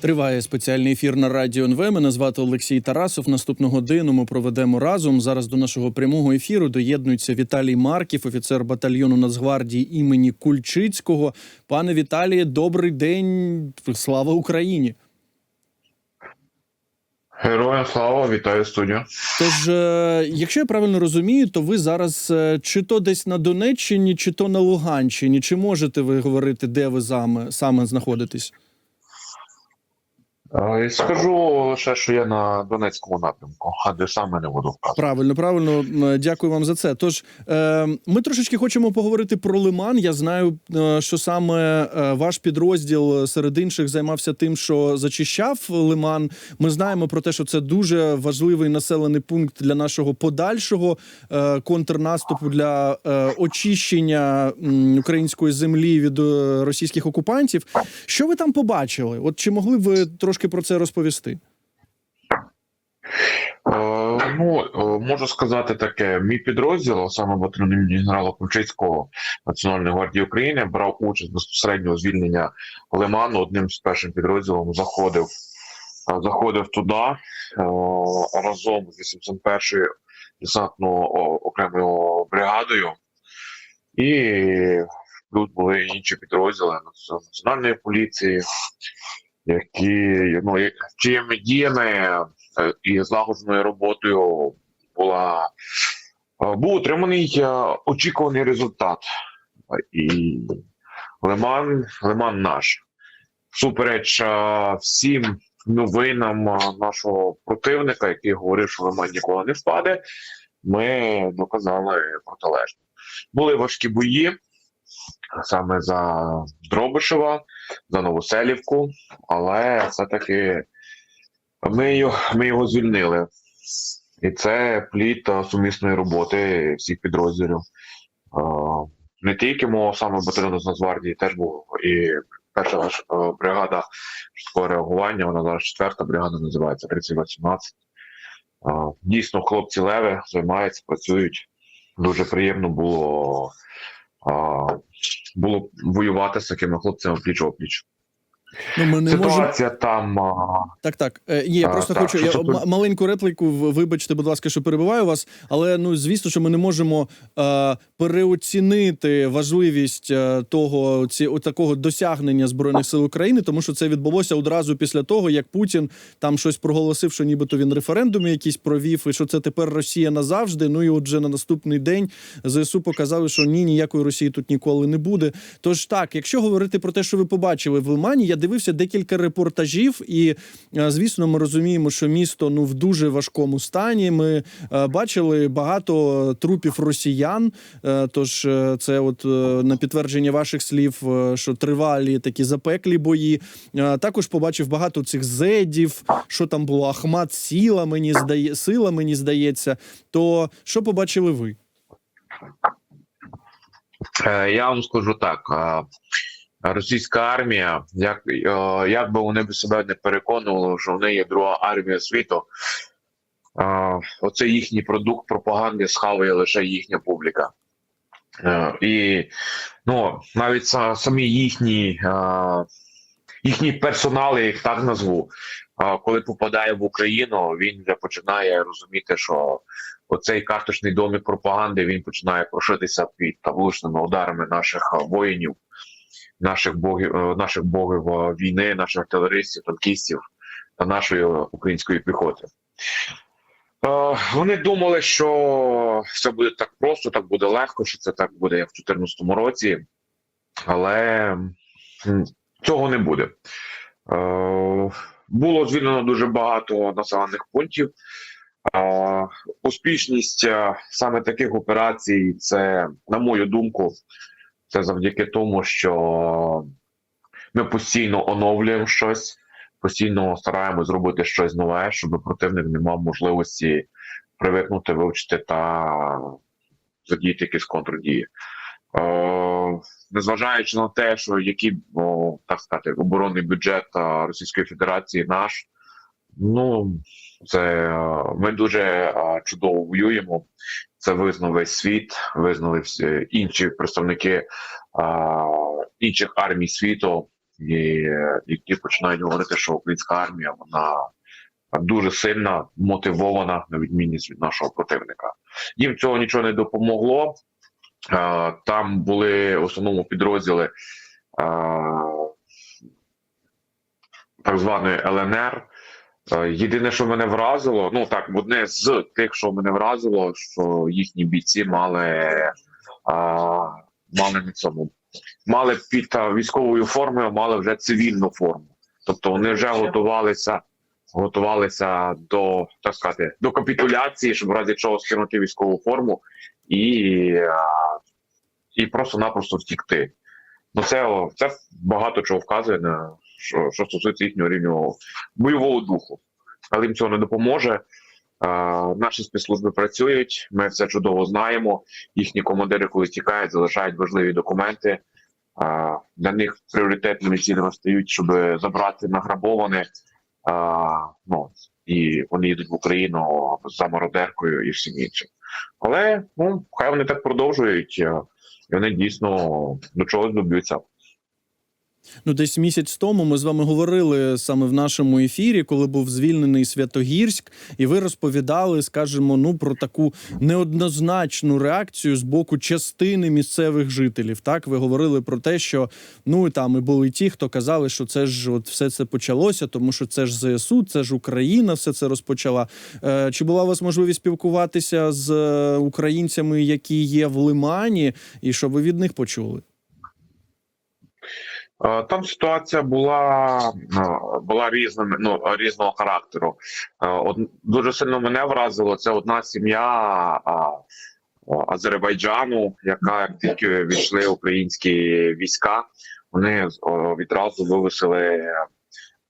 Триває спеціальний ефір на радіо НВ. Мене звати Олексій Тарасов. Наступну годину ми проведемо разом. Зараз до нашого прямого ефіру доєднується Віталій Марків, офіцер батальйону Нацгвардії імені Кульчицького. Пане Віталіє, добрий день. Слава Україні! Героям слава, вітаю студію. Тож, е, якщо я правильно розумію, то ви зараз е, чи то десь на Донеччині, чи то на Луганщині. Чи можете ви говорити, де ви саме, саме знаходитесь? Е, Скажу лише, що я на Донецькому напрямку, а де саме не буду вказувати. Правильно, правильно. Дякую вам за це. Тож е, ми трошечки хочемо поговорити про Лиман. Я знаю, е, що саме е, ваш підрозділ серед інших займався тим, що зачищав Лиман. Ми знаємо про те, що це дуже важливий населений пункт для нашого подальшого е, контрнаступу для е, очищення української землі від е, російських окупантів. Що ви там побачили? От чи могли ви трошки про це розповісти? Е, ну, е, можу сказати таке: мій підрозділ, саме батальйон генерала Ключицького Національної гвардії України, брав участь безпосередньо звільнення Лиману. Одним з першим підрозділом заходив, е, заходив туди разом з 81-ю десантною окремою бригадою. І тут були інші підрозділи Національної поліції, які ну, чиїми діями е, і злагодженою роботою була е, був отриманий е, очікуваний результат. І Лиман, Лиман наш. Всупереч е, всім новинам е, нашого противника, який говорив, що Лиман ніколи не впаде, ми доказали протилежне. Були важкі бої саме за Дробишева, за Новоселівку, але все-таки ми ми його звільнили. І це плід е, сумісної роботи всіх підрозділів. Е, Не тільки мого саме батальйону з Нацгвардії, теж був і перша е, бригада швидкого реагування, вона зараз четверта бригада називається 3017. Е, Дійсно, хлопці леви займаються, працюють. Дуже приємно було, було воювати з такими хлопцями пліч опліч. Ну, ми не. Ситуація там а, Так, так. Е, Є, я А, просто так, хочу я, тут? маленьку репліку. Вибачте, будь ласка, що перебиваю вас. Але ну звісно, що ми не можемо е, переоцінити важливість е, того ці такого досягнення збройних сил України, тому що це відбулося одразу після того, як Путін там щось проголосив, що нібито він референдуми якісь провів, і що це тепер Росія назавжди. Ну і отже, на наступний день ЗСУ показали, що ні, ніякої Росії тут ніколи не буде. Тож так, якщо говорити про те, що ви побачили в Лимані, я дивився декілька репортажів, і е, звісно, ми розуміємо, що місто ну в дуже важкому стані. Ми е, бачили багато трупів росіян. Е, Тож це, от на підтвердження ваших слів, що тривалі такі запеклі бої. Також побачив багато цих зедів, що там було Ахмат Сіла, мені здає сила, мені здається. То що побачили ви? Я вам скажу так: російська армія, як, е, як би вони себе не переконували, що вони є друга армія світу, оце їхній продукт пропаганди схаває лише їхня публіка. Е, І ну, навіть самі їхні, їхні персонали, їх так назву, коли попадає в Україну, він вже починає розуміти, що оцей карточний домик пропаганди він починає крошитися під влучними ударами наших е, воїнів, наших богів, е, наших богів е, війни, наших артилеристів, танкістів та нашої української піхоти. Е, Вони думали, що все буде так просто, так буде легко, що це так буде, як в 2014 році, але цього не буде. Було звільнено дуже багато населених пунктів. Успішність саме таких операцій, це, на мою думку, це завдяки тому, що ми постійно оновлюємо щось, постійно стараємося зробити щось нове, щоб противник не мав можливості привикнути, вивчити та задіяти якісь контрдії. Е, незважаючи на те, що який, о, так сказати, оборонний бюджет е, Російської Федерації наш, ну це е, ми дуже чудово воюємо. Це визнав весь світ, визнали всі інші представники е, інших армій світу. і, які починають говорити, що українська армія вона дуже сильна, мотивована на відмінність від нашого противника. Їм цього нічого не допомогло. Е, Там були в основному підрозділи е, так званої ЛНР. Е, Єдине, що мене вразило, ну так, одне з тих, що мене вразило, що їхні бійці мали, а, мали на цьому, мали під а, військовою формою, мали вже цивільну форму. Тобто вони вже готувалися, готувалися до так сказати, до капітуляції, щоб в разі чого скинути військову форму і, а, і просто-напросто втікти. Ну, це, це багато чого вказує на що, що стосується їхнього рівня бойового духу. Але їм цього не допоможе. А, наші спецслужби працюють, ми все чудово знаємо. Їхні командири, коли тікають, залишають важливі документи. А, для них пріоритетними цілями стають, щоб забрати награбоване. А, ну, і вони їдуть в Україну за мародеркою і всім іншим. Але ну, хай вони так продовжують, і вони дійсно до чогось доб'ються. Ну, десь місяць тому ми з вами говорили саме в нашому ефірі, коли був звільнений Святогірськ, і ви розповідали, скажімо, ну про таку неоднозначну реакцію з боку частини місцевих жителів. Так, ви говорили про те, що ну там і були ті, хто казали, що це ж от все це почалося, тому що це ж ЗСУ, це ж Україна, все це розпочала. Е, чи була у вас можливість спілкуватися з е, українцями, які є в Лимані, і що ви від них почули? Е, Там ситуація була, е, була різними, ну, різного характеру. Е, Дуже сильно мене вразило. Це одна сім'я Азербайджану, яка як тільки війшли українські війська, вони відразу вивесили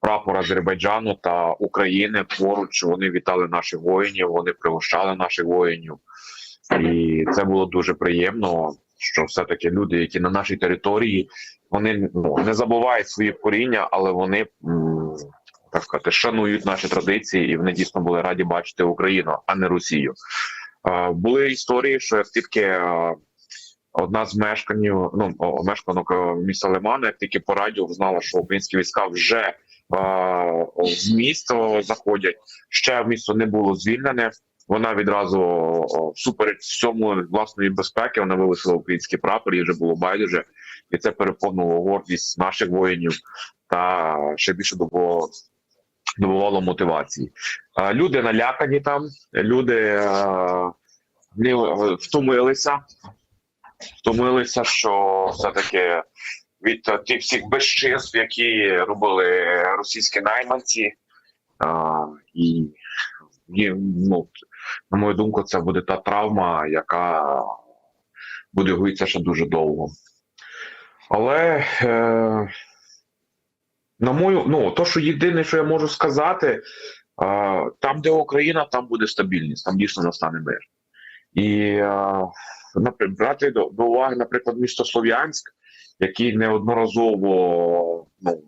прапор Азербайджану та України поруч. Вони вітали наших воїнів, вони пригощали наших воїнів. І це було дуже приємно, що все-таки люди, які на нашій території, вони ну, не забувають свої коріння, але вони так сказати, шанують наші традиції, і вони дійсно були раді бачити Україну, а не Росію. Були історії, що як тільки одна з мешканів, ну мешканок е, міста Лимана, як тільки по радіо знала, що українські війська вже в місто заходять, ще місто не було звільнене. Вона відразу всупереч всьому власної безпеки вона вивесила український прапор, і вже було байдуже, і це переповнило гордість наших воїнів та ще більше добувало, добувало мотивації. Люди налякані там, люди втомилися, втомилися, що все-таки від е, тих всіх безчинств, які робили російські найманці, і, ну, на мою думку, це буде та травма, яка буде гоїтися ще дуже довго. Але е, на мою, ну, то, що єдине, що я можу сказати, е, там, де Україна, там буде стабільність, там дійсно настане мир. І е, брати до, до уваги, наприклад, місто Слов'янськ, який неодноразово ну,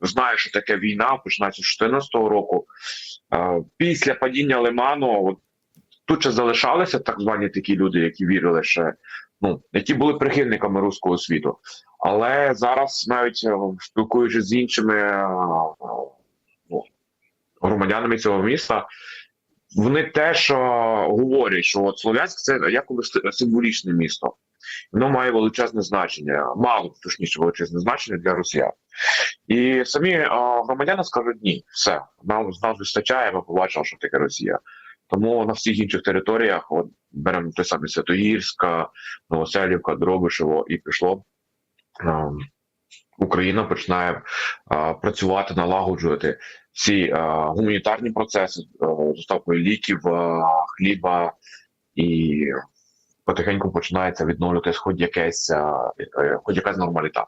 знає, що таке війна, починається з 2014 року. Е, після падіння Лиману, от, тут ще залишалися так звані такі люди, які вірили ще, ну, які були прихильниками руського світу. Але зараз, навіть е, спілкуючись з іншими е, ну, громадянами цього міста, вони теж е, говорять, що от Слов'янськ це якоби символічне місто. Воно має величезне значення, мало точніше величезне значення для росіян. І самі е, громадяни скажуть ні, все, нам з нас вистачає, ми побачили, що таке Росія. Тому на всіх інших територіях, от беремо той самий Святогірська, Новоселівка, Дробишево, і пішло. Е, Україна починає е, працювати, налагоджувати всі е, гуманітарні процеси доставкою ліків, хліба, і потихеньку починається відновлюватись хоч якесь, хоч якась нормаліта.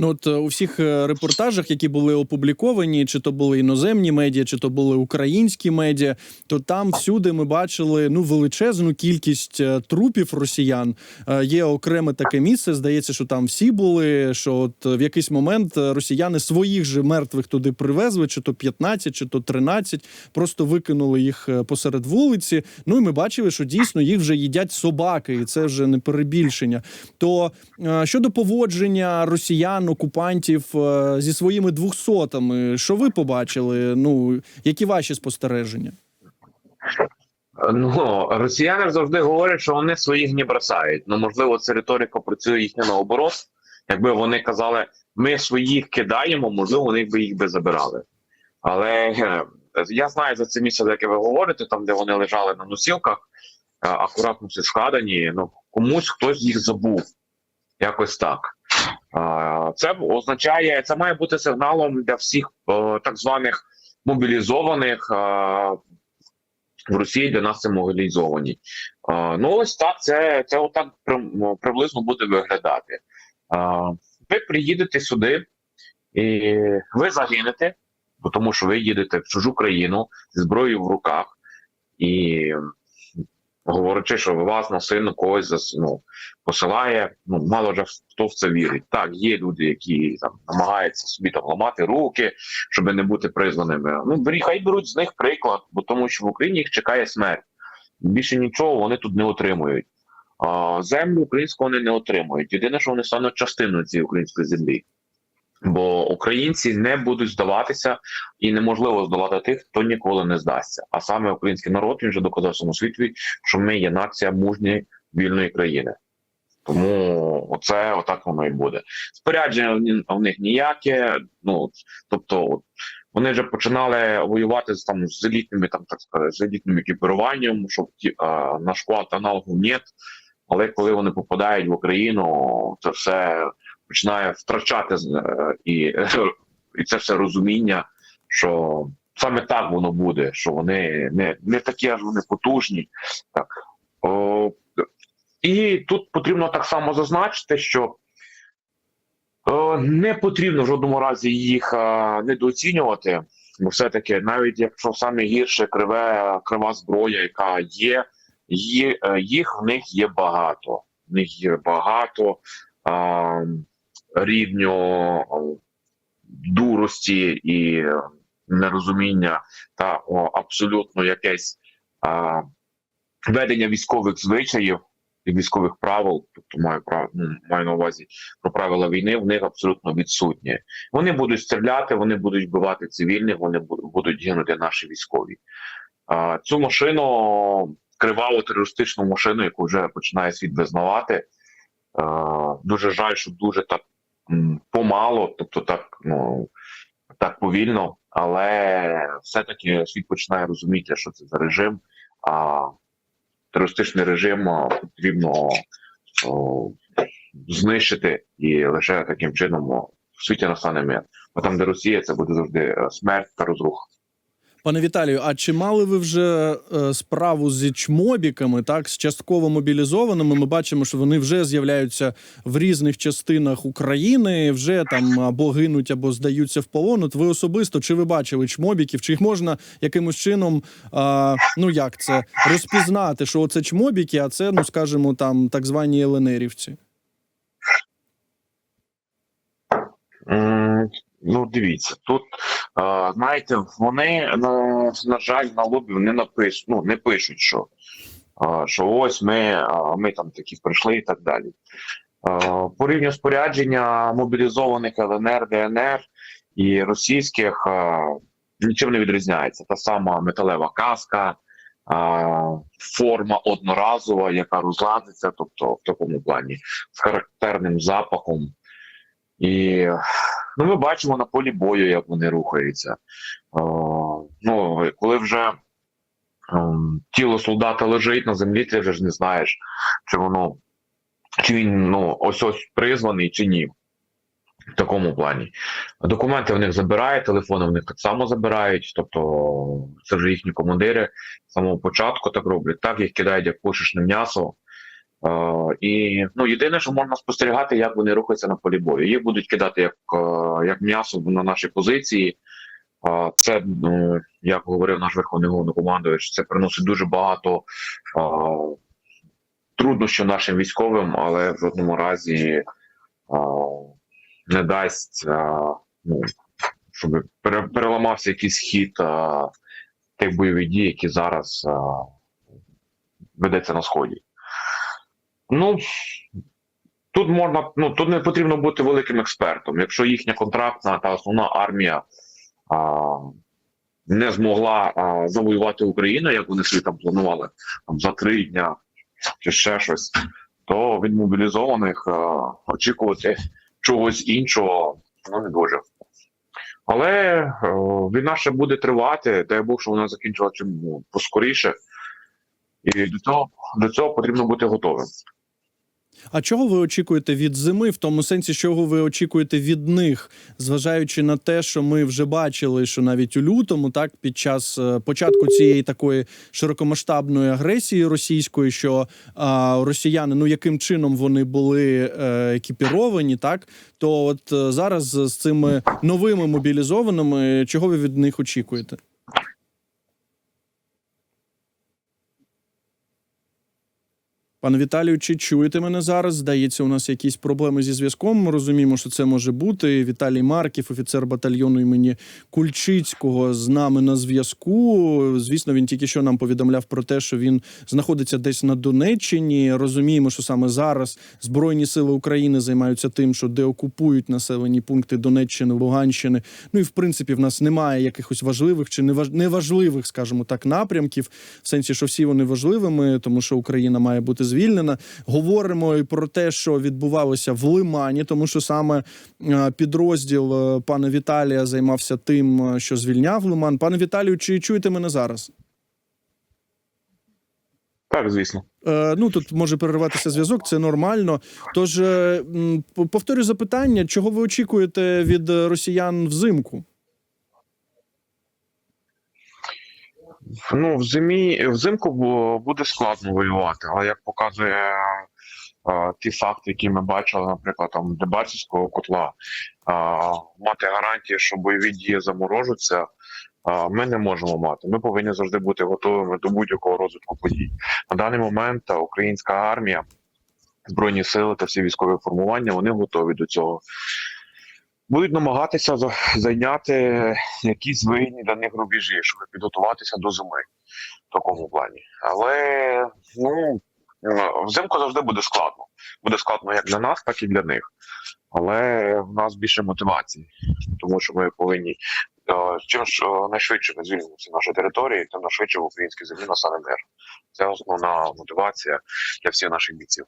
Ну, от е, у всіх е, репортажах, які були опубліковані, чи то були іноземні медіа, чи то були українські медіа, то там всюди ми бачили ну величезну кількість е, трупів росіян. Є окреме таке місце. Здається, що там всі були. Що от в якийсь момент росіяни своїх же мертвих туди привезли, чи то 15, чи то 13, просто викинули їх посеред вулиці. Ну і ми бачили, що дійсно їх вже їдять собаки, і це вже не перебільшення. То щодо поводження росіян росіян, окупантів е, зі своїми двохсотами. Що ви побачили? Ну які ваші спостереження? Ну, росіяни завжди говорять, що вони своїх не бросають. Ну, можливо, це риторика працює їхня наоборот. Якби вони казали, ми своїх кидаємо, можливо, вони б їх би забирали. Але е, я знаю за це місце, де яке ви говорите, там, де вони лежали на носілках, е, акуратно все складені. Ну, комусь хтось їх забув. Якось так. Це означає, це має бути сигналом для всіх е, так званих мобілізованих. е, в Росії для нас це мобілізовані. Ну ось так, це, це отак приблизно буде виглядати. Ви приїдете сюди, і ви загинете, тому що ви їдете в чужу країну зі зброєю в руках, і говорячи, що вас насильно когось зас- ну, посилає, ну мало вже хто в це вірить. Так, є люди, які там намагаються собі там ламати руки, щоб не бути призваними. Ну хай беруть з них приклад, бо тому що в Україні їх чекає смерть. Більше нічого вони тут не отримують. А, землю українську вони не отримують. Єдине, що вони стануть частиною цієї української землі. Бо українці не будуть здаватися, і неможливо здолати тих, хто ніколи не здасться. А саме український народ він вже доказав всьому світові, що ми є нація мужньої вільної країни. Тому оце отак воно і буде. Спорядження в них ніяке. Ну тобто, вони вже починали воювати з там з елітними, там так сказати, з елітним екіпіруванням, щоб ті а, на шквад аналогу нет. Але коли вони попадають в Україну, це все починає втрачати е, і, і це все розуміння, що саме так воно буде, що вони не, не такі аж вони потужні. Так. О, і тут потрібно так само зазначити, що е, не потрібно в жодному разі їх е, недооцінювати, бо все-таки, навіть якщо саме гірше криве, крива зброя, яка є, є е, їх в них є багато. В них є багато е, рівню е, дурості і е, нерозуміння та о, абсолютно якесь е, ведення військових звичаїв і військових правил, тобто маю прав, ну, маю на увазі про правила війни, в них абсолютно відсутні. Вони будуть стріляти, вони будуть вбивати цивільних, вони бу- будуть гинути наші військові. А, цю машину, криваву терористичну машину, яку вже починає світ визнавати. А, дуже жаль, що дуже так помало, тобто так, ну так повільно, але все-таки світ починає розуміти, що це за режим. А терористичний режим потрібно о, знищити, і лише таким чином в світі настане мир. Бо там, де Росія, це буде завжди е, смерть та розруха. Пане Віталію, а чи мали ви вже е, справу зі чмобіками, так з частково мобілізованими? Ми бачимо, що вони вже з'являються в різних частинах України, вже там або гинуть, або здаються в полон. От ви особисто чи ви бачили чмобіків? Чи їх можна якимось чином, а, ну як це розпізнати, що це чмобіки, а це, ну скажімо, там так звані ЛНРівці? Ну, дивіться, тут е, знаєте, вони на, на жаль на лобі не напишуть, ну не пишуть, що, е, що ось ми, е, ми там такі прийшли і так далі. Е, по рівню спорядження мобілізованих ЛНР, ДНР і російських е, нічим не відрізняється. Та сама металева каска, е, форма одноразова, яка розладиться, тобто в такому плані з характерним запахом. І ну, ми бачимо на полі бою, як вони рухаються. О, ну, коли вже ем, тіло солдата лежить на землі, ти вже ж не знаєш, чи воно чи він ну, ось ось призваний, чи ні. В такому плані. Документи в них забирають, телефони в них так само забирають, тобто це вже їхні командири з самого початку так роблять. Так їх кидають як пушечне м'ясо. Е, і ну єдине, що можна спостерігати, як вони рухаються на полі бою. Їх будуть кидати як, е, як м'ясо на наші позиції. Е, Це, ну, як говорив наш верховний головнокомандуючий, це приносить дуже багато е, труднощів нашим військовим, але в жодному разі е, не дасть, е, ну, щоб переламався якийсь хід е, тих бойових дій, які зараз е, ведеться на сході. Ну, тут можна, ну тут не потрібно бути великим експертом. Якщо їхня контрактна та основна армія а, не змогла а, завоювати Україну, як вони собі там планували там, за три дня чи ще щось, то від мобілізованих а, очікувати чогось іншого ну не дуже. Але е, війна ще буде тривати, дай Бог, що вона закінчила чим ну, поскоріше. І до цього, до цього потрібно бути готовим. А чого ви очікуєте від зими, в тому сенсі, чого ви очікуєте від них, зважаючи на те, що ми вже бачили, що навіть у лютому, так під час е, початку цієї такої широкомасштабної агресії російської, що а, росіяни, ну яким чином вони були е, екіпіровані, так то от е, зараз з цими новими мобілізованими, чого ви від них очікуєте? Пане Віталію, чи чуєте мене зараз? Здається, у нас якісь проблеми зі зв'язком. Ми розуміємо, що це може бути. Віталій Марків, офіцер батальйону імені Кульчицького, з нами на зв'язку. Звісно, він тільки що нам повідомляв про те, що він знаходиться десь на Донеччині. Розуміємо, що саме зараз Збройні сили України займаються тим, що деокупують населені пункти Донеччини, Луганщини. Ну і в принципі, в нас немає якихось важливих чи неваж- неважливих, скажімо так, напрямків, в сенсі, що всі вони важливими, тому що Україна має бути звільнена. Говоримо і про те, що відбувалося в Лимані, тому що саме е, підрозділ е, пана Віталія займався тим, е, що звільняв Лиман. Пане Віталію, чи чуєте мене зараз? Так, звісно. Ну тут може перериватися зв'язок, це нормально. Тож повторю запитання: чого ви очікуєте від росіян взимку? Ну, в зимі взимку буде складно воювати, але як показує ті факти, які ми бачили, наприклад, там Дебальцівського котла, е, мати гарантії, що бойові дії заморожуться, е, ми не можемо мати. Ми повинні завжди бути готовими до будь-якого розвитку подій. На даний момент українська армія, збройні сили та всі військові формування вони готові до цього. Будуть намагатися за- зайняти якісь вигідні для них рубежі, щоб підготуватися до зими в такому плані. Але ну взимку завжди буде складно. Буде складно як для нас, так і для них. Але в нас більше мотивації, тому що ми повинні е, чим ж е, найшвидше ми звільнимо всі наші території, тим найшвидше в українській землі настане мир. Це основна мотивація для всіх наших бійців.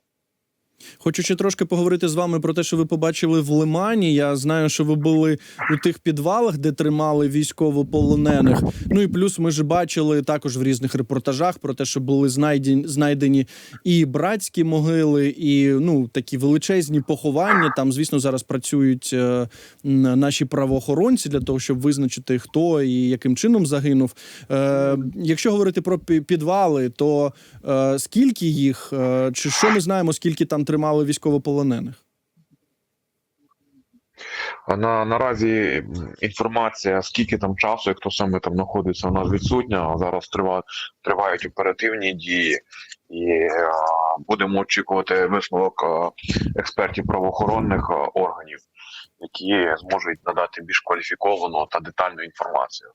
Хочу ще трошки поговорити з вами про те, що ви побачили в Лимані. Я знаю, що ви були у тих підвалах, де тримали військовополонених. Ну і плюс ми ж бачили також в різних репортажах про те, що були знайдені, знайдені і братські могили, і ну такі величезні поховання. Там, звісно, зараз працюють е, наші правоохоронці для того, щоб визначити, хто і яким чином загинув. Е, якщо говорити про підвали, то е, скільки їх, е, чи що ми знаємо, скільки там тримали військовополонених? На наразі інформація, скільки там часу, і хто саме там знаходиться, у нас відсутня. Зараз тривають, тривають оперативні дії, і е, будемо очікувати висновок е, експертів правоохоронних е, органів, які зможуть надати більш кваліфіковану та детальну інформацію.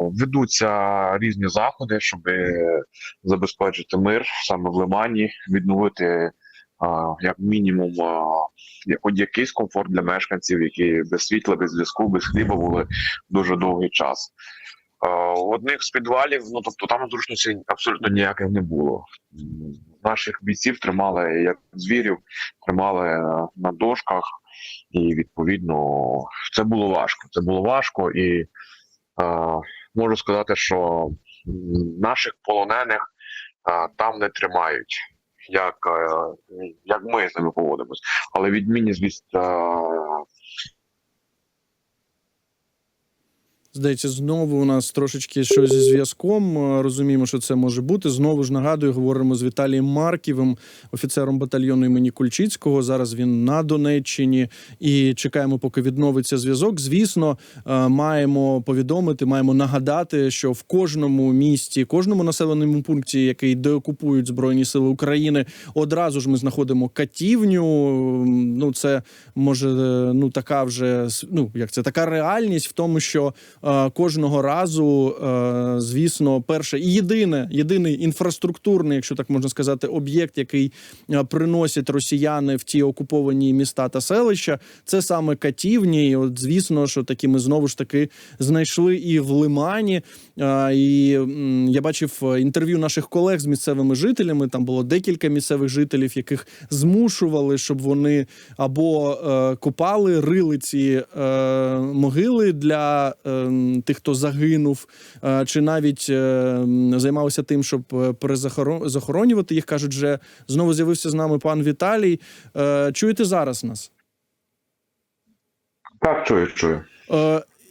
Ведуться різні заходи, щоб забезпечити мир саме в Лимані, відновити як мінімум хоч якийсь комфорт для мешканців, які без світла, без зв'язку, без хліба були дуже довгий час. В одних з підвалів, ну тобто там зручності абсолютно ніяких не було. Наших бійців тримали як звірів, тримали е, на дошках, і відповідно це було важко. Це було важко, і е, можу сказати, що наших полонених е, там не тримають як, е, як ми з ними поводимось. Але відмінність від е, Здається, знову у нас трошечки щось зі зв'язком. Е, Розуміємо, що це може бути. Знову ж нагадую, говоримо з Віталієм Марківим, офіцером батальйону імені Кульчицького. Зараз він на Донеччині і чекаємо, поки відновиться зв'язок. Звісно, е, маємо повідомити, маємо нагадати, що в кожному місті, кожному населеному пункті, який деокупують збройні сили України, одразу ж ми знаходимо катівню. Ну, це може е, ну така вже ну як це така реальність в тому, що кожного разу, е, звісно, перше і єдине, єдиний інфраструктурний, якщо так можна сказати, об'єкт, який е, приносять росіяни в ті окуповані міста та селища, це саме катівні. І от звісно, що такі ми знову ж таки знайшли і в Лимані. Е, І я бачив е, інтерв'ю наших колег з місцевими жителями. Там було декілька місцевих жителів, яких змушували, щоб вони або е, копали, рили ці е, могили для е, тих, хто загинув, е, чи навіть е, займалися тим, щоб е, перезахоронювати їх. кажуть, вже знову з'явився з нами пан Віталій. Чуєте зараз нас? Так, чую, чую.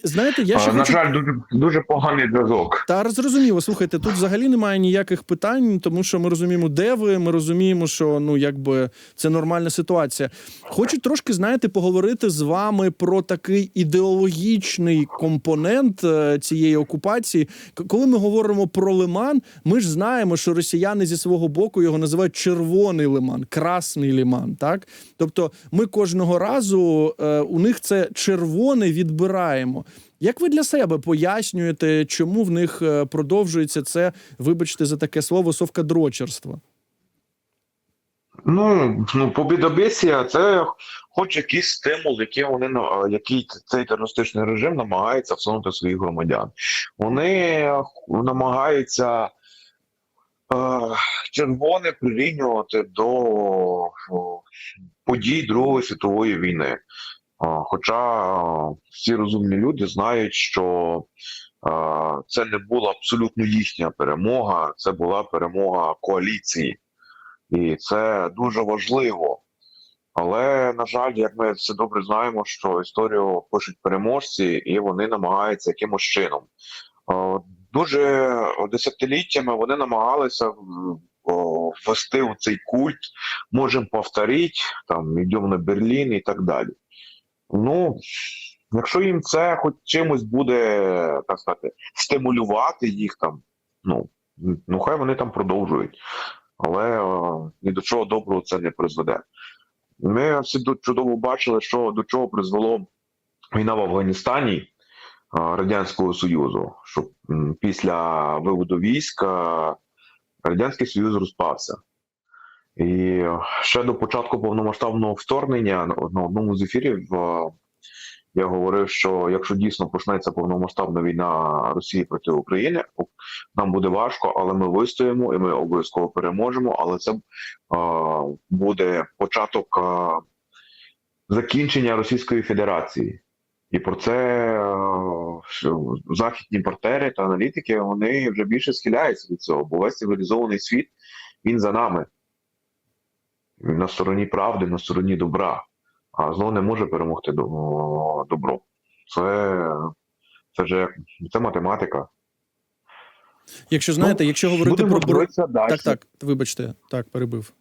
Знаєте, я ще на хочу... жаль, дуже дуже поганий зв'язок. Та зрозуміло, слухайте, тут взагалі немає ніяких питань, тому що ми розуміємо, де ви. Ми розуміємо, що ну якби це нормальна ситуація. Хочу трошки знаєте, поговорити з вами про такий ідеологічний компонент е, цієї окупації. Коли ми говоримо про лиман, ми ж знаємо, що росіяни зі свого боку його називають червоний лиман, красний лиман. Так, тобто, ми кожного разу е, у них це червоне відбираємо. Як ви для себе пояснюєте, чому в них е, продовжується це, вибачте за таке слово, совкадрочерство? Ну, ну побідобєсія це хоч якийсь стимул, який вони який цей терористичний режим намагається всунути своїх громадян. Вони е, намагаються е, червоне прирівнювати до подій Другої світової війни. Хоча всі розумні люди знають, що це не була абсолютно їхня перемога, це була перемога коаліції. І це дуже важливо. Але, на жаль, як ми все добре знаємо, що історію пишуть переможці, і вони намагаються якимось чином. Дуже десятиліттями вони намагалися ввести у цей культ, можемо повторити, там йдемо на Берлін і так далі. Ну, якщо їм це хоч чимось буде, так сказати, стимулювати їх там, ну, ну хай вони там продовжують але е, ні до чого доброго це не призведе. Ми всі чудово бачили, що до чого призвело війна в Афганістані е, Радянського Союзу, що після виводу військ е, Радянський Союз розпався. І ще до початку повномасштабного вторгнення на одному з ефірів е, я говорив, що якщо дійсно почнеться повномасштабна війна Росії проти України, нам буде важко, але ми вистоїмо і ми обов'язково переможемо. Але це е, буде початок е, закінчення Російської Федерації. І про це західні партнери та аналітики вони вже більше схиляються до цього, бо весь цивілізований світ він за нами. Він на стороні правди, на стороні добра. А зло не може перемогти до- добро. Це, це вже це математика. Якщо знаєте, якщо говорити про боротися далі. так, так, вибачте, так перебив.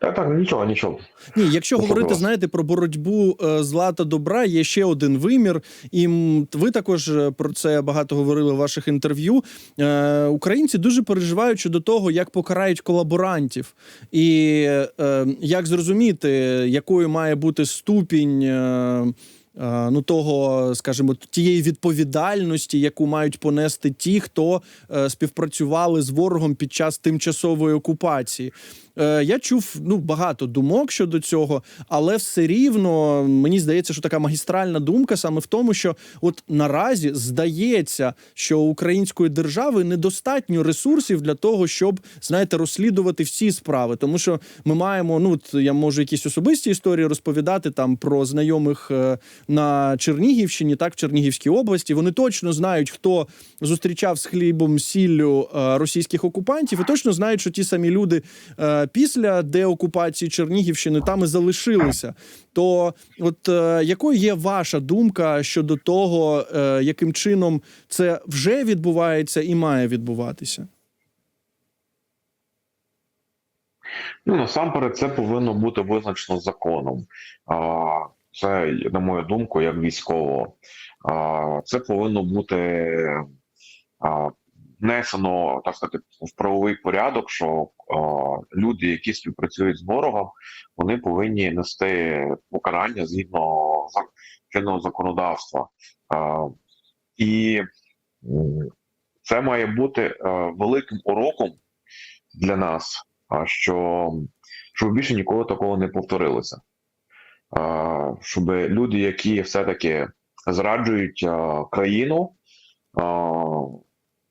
Так, так, нічого, нічого. Ні, якщо Особливо. говорити, знаєте, про боротьбу е, зла та добра, є ще один вимір, і ви також е, про це багато говорили в ваших інтерв'ю. Е, українці дуже переживають щодо того, як покарають колаборантів, і як зрозуміти, якою має бути ступінь. Ну, того, скажімо, тієї відповідальності, яку мають понести ті, хто е, співпрацювали з ворогом під час тимчасової окупації. Е, я чув ну багато думок щодо цього, але все рівно мені здається, що така магістральна думка саме в тому, що от наразі здається, що української держави недостатньо ресурсів для того, щоб знаєте, розслідувати всі справи. Тому що ми маємо, ну от я можу якісь особисті історії розповідати там про знайомих е, на Чернігівщині, так в Чернігівській області. Вони точно знають, хто зустрічав з хлібом сіллю е, російських окупантів, і точно знають, що ті самі люди після деокупації Чернігівщини там і залишилися. То, от е, якою є ваша думка щодо того, е, яким чином це вже відбувається і має відбуватися? Ну, насамперед, це повинно бути визначено законом. Це, на мою думку, як військово. Це повинно бути внесено, так сказати, в правовий порядок, що а, люди, які співпрацюють з ворогом, вони повинні нести покарання згідно чинного законодавства. А, і це має бути е, великим уроком для нас, що щоб більше ніколи такого не повторилося. Щоб люди, які все-таки зраджують країну,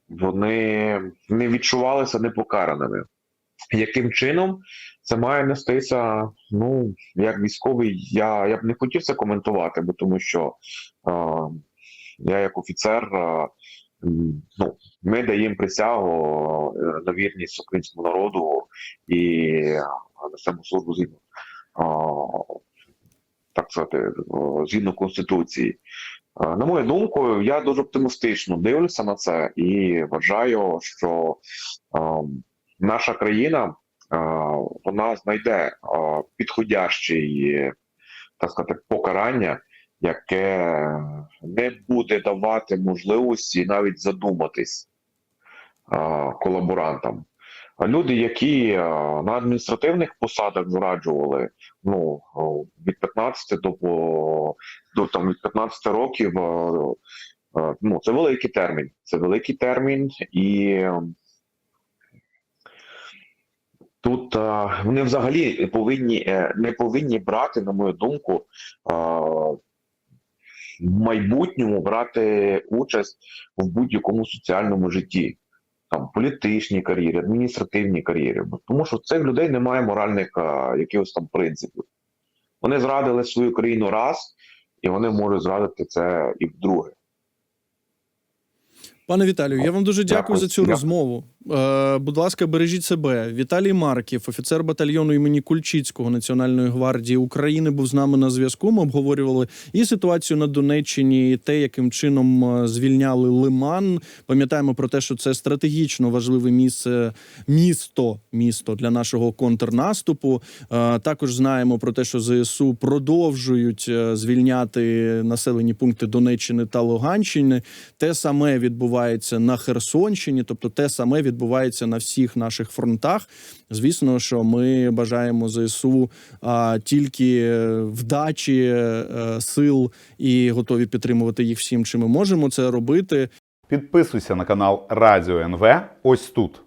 вони не відчувалися непокараними. Яким чином це має нестися? Ну, як військовий, я, я б не хотів це коментувати, бо тому що а, я як офіцер, м, ну, ми даємо присягу е, на вірність українському народу і несемо службу згідно, а, так сказати, згідно Конституції. Е, На мою думку, я дуже оптимістично дивлюся на це і вважаю, що е, наша країна е, вона знайде е, підходящий, так сказати, покарання, яке не буде давати можливості навіть задуматись колаборантам. А люди, які е, на адміністративних посадах зраджували, ну від 15 до, до там від 15 років, е, е, ну це великий термін. Це великий термін, і тут е, вони взагалі повинні не повинні брати, на мою думку, е, в майбутньому брати участь в будь-якому соціальному житті там політичній кар'єрі, адміністративній кар'єрі, тому що цих людей немає моральних а, якихось там принципів. Вони зрадили свою країну раз, і вони можуть зрадити це і вдруге. Пане Віталію, я вам дуже дякую, за цю Дякую. розмову. Е, будь ласка, бережіть себе. Віталій Марків, офіцер батальйону імені Кульчицького Національної гвардії України, був з нами на зв'язку. Ми обговорювали і ситуацію на Донеччині, і те, яким чином е, звільняли Лиман. Пам'ятаємо про те, що це стратегічно важливе місце, місто, місто для нашого контрнаступу. Е, також знаємо про те, що ЗСУ продовжують е, звільняти населені пункти Донеччини та Луганщини. Те саме відбувається на Херсонщині, тобто те саме відбувається на всіх наших фронтах. Звісно, що ми бажаємо ЗСУ а, тільки е, вдачі а, сил і готові підтримувати їх всім, чим ми можемо це робити. Підписуйся на канал Радіо НВ ось тут.